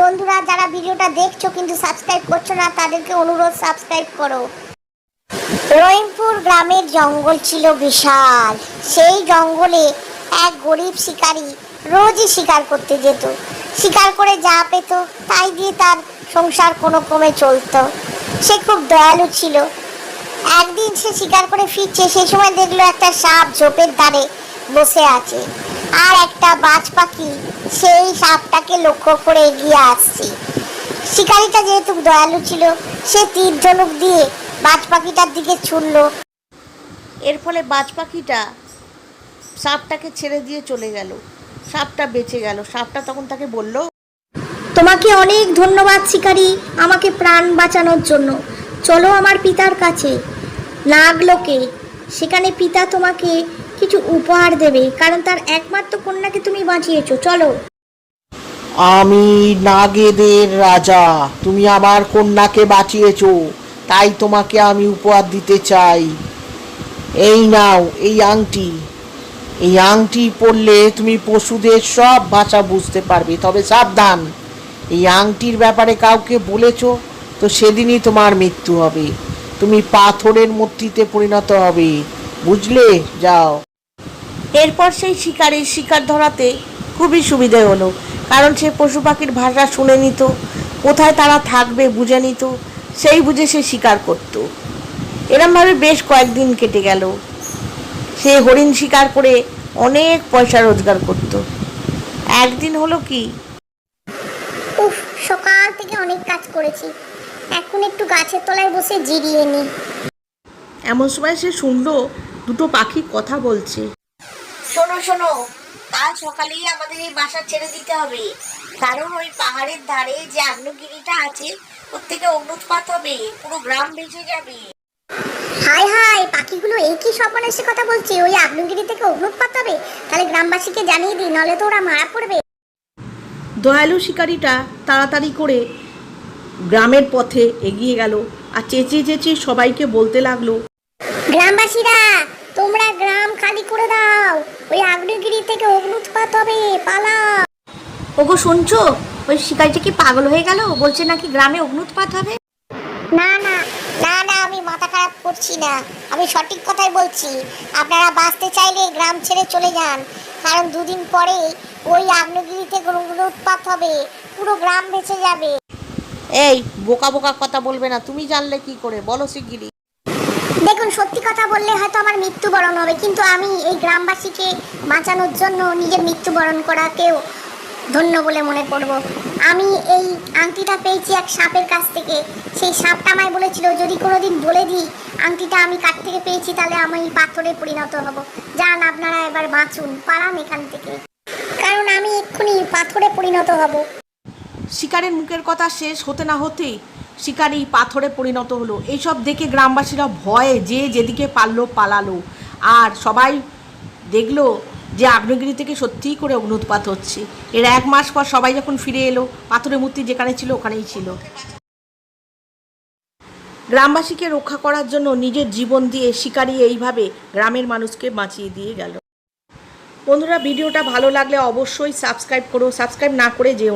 বন্ধুরা, যারা ভিডিওটা দেখছ কিন্তু সাবস্ক্রাইব করছ না, তাদেরকে অনুরোধ সাবস্ক্রাইব করো। রহিমপুর গ্রামের জঙ্গল ছিল বিশাল। সেই জঙ্গলে এক গরিব শিকারী রোজই শিকার করতে যেত। শিকার করে যা পেত, তাই দিয়ে তার সংসার কোনো ক্রমে চলতো। সে খুব দয়ালু ছিল। একদিন সে শিকার করে ফিরছে, সেই সময় দেখল একটা সাপ ঝোপের ধারে বসে আছে। আর একটা বাজ পাখি, সেই সাপটাকে লক্ষ্য করে এগিয়ে আসছে। শিকারিটা যেহেতু দয়ালু ছিল, সে তীর ধনুক দিয়ে বাজ পাখিটার দিকে ছুড়লো। এর ফলে বাজ পাখিটা সাপটাকে ছেড়ে দিয়ে চলে গেল। সাপটা বেঁচে গেল। সাপটা তখন তাকে বলল, তোমাকে অনেক ধন্যবাদ শিকারি, আমাকে প্রাণ বাঁচানোর জন্য। চলো আমার পিতার কাছে। নাগলোকে, সেখানে পিতা তোমাকে কিছু উপহার দেবে, কারণ তার একমাত্র কন্যাকে তুমি বাঁচিয়েছো। চলো। আমি নাগেদের রাজা, তুমি আমার কন্যাকে বাঁচিয়েছো, তাই তোমাকে আমি উপহার দিতে চাই। এই নাও এই আংটি। এই আংটি পরলে তুমি পশুদের সব ভাষা বুঝতে পারবে, তবে সাবধান। এই আংটির ব্যাপারে কাউকে বলেছ, তো সেদিনই তোমার মৃত্যু হবে। তুমি পাথরের মূর্তিতে পরিণত হবে। বুঝলে? যাও। এরপর সেই শিকারির শিকার ধরাতে খুবই সুবিধে হলো কারণ সে পশু পাখির ভাষা শুনে নিত কোথায় তারা থাকবে বুঝে নিত সেই বুঝে সে শিকার করত। এরমভাবে বেশ কয়েকদিন কেটে গেল। সে হরিণ শিকার করে অনেক পয়সা রোজগার করত। একদিন হলো কি? উফ সকাল থেকে অনেক কাজ করেছি। এখন একটু গাছের তলায় বসে জিরিয়ে নি এমন সময় সে শুনলো দুটো পাখি কথা বলছে। শোনো শোনো। কাল সকালেই আমাদের এই বাসা ছেড়ে দিতে হবে। কারণ ওই পাহাড়ের ধারে যে আগ্নেয়গিরিটা আছে ওর থেকে অগ্নুৎপাত হবে। পুরো গ্রাম ভেসে যাবে। হাই হাই পাখিগুলো এই কি সর্বনাশী কথা বলছে। ওই আগ্নেয়গিরি থেকে অগ্নুৎপাত হবে? তাহলে গ্রামবাসীকে জানিয়ে দিই নলে তো ওরা মারা পড়বে। দয়ালু শিকারিটা তাড়াতাড়ি করে গ্রামের পথে এগিয়ে গেল আর চেঁচিয়ে চেঁচিয়ে সবাইকে বলতে লাগল গ্রামবাসীরা তোমরা গ্রাম খালি করে দাও। ওই আগ্নেয়গিরি থেকে অগ্নুৎপাত হবে পালা। ওগো শুনছো? ওই শিকারিটা কি পাগল হয়ে গেল? বলছে নাকি গ্রামে অগ্নুৎপাত হবে? না না না না আমি মাথা খারাপ করছি না। আমি সঠিক কথাই বলছি। আপনারা বাঁচতে চাইলে গ্রাম ছেড়ে চলে যান। কারণ দুদিন পরে ওই আগ্নেয়গিরি থেকে উৎপাত হবে। পুরো গ্রাম বেঁচে যাবে। এই বোকা বোকা কথা বলবে না। তুমি জানলে কি করে? বলো শিগগিরি দেখুন, সত্যি কথা বললে হয়তো আমার মৃত্যুবরণ হবে, কিন্তু আমি এই গ্রামবাসীকে বাঁচানোর জন্য নিজের মৃত্যুবরণ করাকেও ধন্য বলে মনে করব। আমি এই আংটিটা পেয়েছি এক সাপের কাছ থেকে। সেই সাপটা আমায় বলেছিল, যদি কোনোদিন বলে দিই আংটিটা আমি কাঠ থেকে পেয়েছি, তাহলে আমি পাথরে পরিণত হব। যান আপনারা এবার বাঁচুন, পালান এখান থেকে। কারণ আমি এক্ষুনি পাথরে পরিণত হব। শিকারের মুখের কথা শেষ হতে না হতেই শিকারি পাথরে পরিণত হলো। এইসব দেখে গ্রামবাসীরা ভয়ে যে যেদিকে পারল পালালো। আর সবাই দেখল যে আগ্নেয়গিরি থেকে সত্যিই করে অগ্নুৎপাত হচ্ছে। এর এক মাস পর সবাই যখন ফিরে এলো, পাথরের মূর্তি যেখানে ছিল, ওখানেই ছিল। গ্রামবাসীকে রক্ষা করার জন্য নিজের জীবন দিয়ে শিকারি এইভাবে গ্রামের মানুষকে বাঁচিয়ে দিয়ে গেল। বন্ধুরা, ভিডিওটা ভালো লাগলে অবশ্যই সাবস্ক্রাইব করো। সাবস্ক্রাইব না করে যেও।